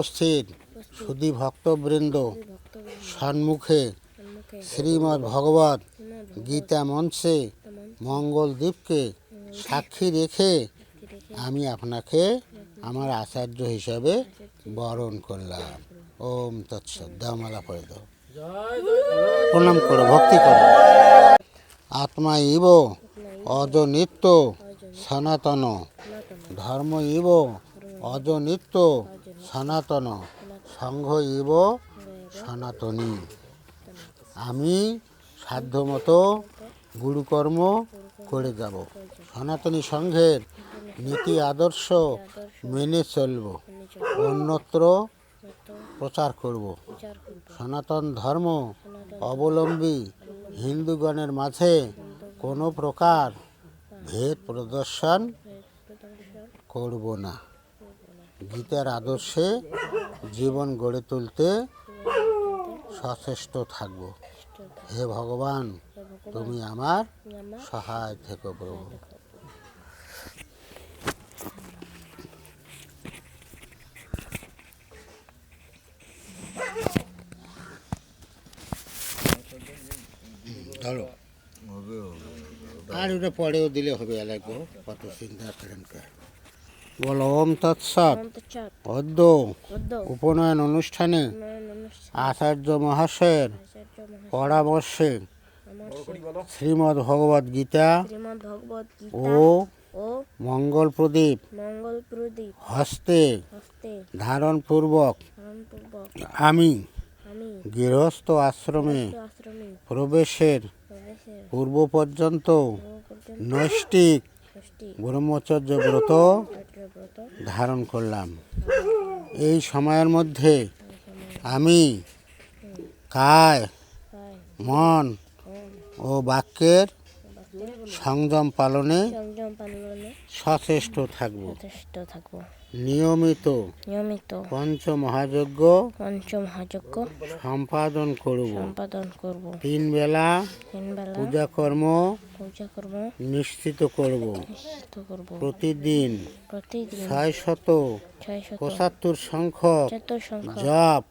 উপস্থিত সুদী ভক্তবৃন্দ সম্মুখে শ্রীমদ্ ভগবত গীতা মঞ্চে মঙ্গল দ্বীপকে সাক্ষী রেখে আমি আপনাকে আমার আচার্য হিসাবে বরণ করলাম। ওম তৎসৎ দামালা পড়ে দাও প্রণাম করো ভক্তি করো। আত্মা ইব অজ নিত্য সনাতন। ধর্ম ইব অজ নিত্য সনাতন। সংঘ ইব সনাতনী। আমি সাধ্যমতো গুরুকর্ম করে যাব। সনাতনী সংঘের নীতি আদর্শ মেনে চলব। অন্যত্র প্রচার করব। সনাতন ধর্ম অবলম্বী হিন্দুগণের মাঝে কোনো প্রকার ভেদ প্রদর্শন করব না। গীতার আদর্শে জীবন গড়ে তুলতে সচেষ্ট থাকব। হে ভগবান তুমি আমার সহায় থেকো প্রভু। ধরো। আর ওটা পরেও দিলে হবে লাগবে কত চিন্তা করেন কে। বলো ওম তৎসৎ। অদ্য পদ্ম। উপনয়ন অনুষ্ঠানে। আচার্য মহাশয়ের পরামর্শে আমার শ্রীমদ্ ভগবদ গীতা ভগবত ও গীতা ও মঙ্গল প্রদীপ হস্তে ধারণপূর্বক আমি গৃহস্থ আশ্রমে প্রবেশের পূর্ব পর্যন্ত নৈষ্টিক ব্রহ্মচর্য ব্রত ধারণ করলাম। এই সময়ের মধ্যে আমি কায় মন ও বাক্যের সংযম পালনে সচেষ্ট থাকব। নিয়মিত নিয়মিত পঞ্চ মহাযজ্ঞ পঞ্চমহাযজ্ঞ সম্পাদন করব। সম্পাদন করব। তিন বেলা তিনবেলা পূজা কর্ম পূজা করব নিশ্চিত করব। নিশ্চিত করব। প্রতিদিন প্রতিদিন ছয় শত ছয় শত পঁচাত্তর সংখ্যক জপ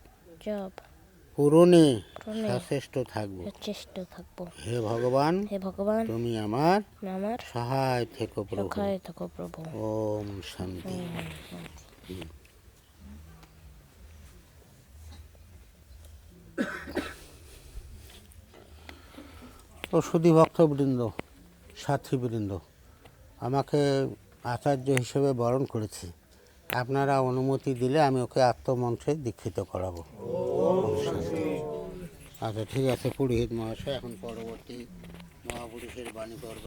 জপ পূরণে সচেষ্ট থাকব। সচেষ্ট থাকব। হে ভগবান হে ভগবান তুমি আমার আমার সহায় থেকো প্রভু। সখায় থাকো প্রভু। ওম শান্তি। তো সুধী ভক্তবৃন্দ সাথীবৃন্দ আমাকে আচার্য হিসেবে বরণ করেছি। আপনারা অনুমতি দিলে আমি ওকে আত্মমন্ত্রে দীক্ষিত করাবো। আচ্ছা ঠিক আছে পুরোহিত মহাশয় এখন পরবর্তী মহাপুরুষের বাণী করবে